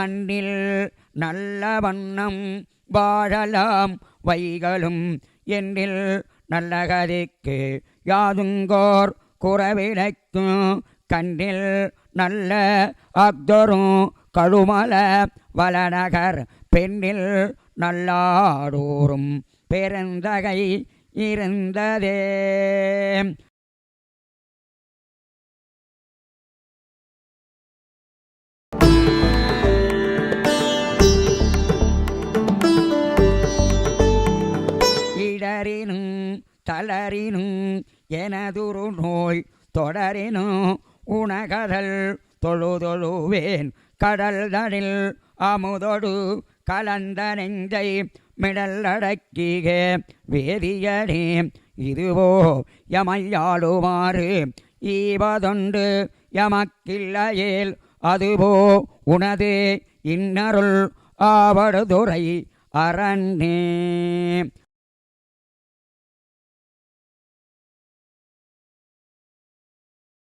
மண்ணில் நல்ல வண்ணம் வாழலாம். வைகளும் என்னில் நல்ல கதைக்கு யாதுங்கோர் குறவிலைக்கும் கண்ணில் நல்ல அக்தரும் கழுமல வளநகர் பெண்ணில் நல்லாடூரும் பெருந்தகை இருந்ததே. இடரினும் தளரினும் எனதுரு நோய் தொடரினும் உணகதல் தொழுதொழுவேன் கடல் தடில் அமுதொடு கலந்த நெஞ்சை மிடல் அடக்கிக வேதியனே இதுவோ யமையாளுமாறு ஈவதொண்டு யமக்கில்லையேல் அதுவோ உனது இன்னருள் ஆவடுதுறை அரண்ணே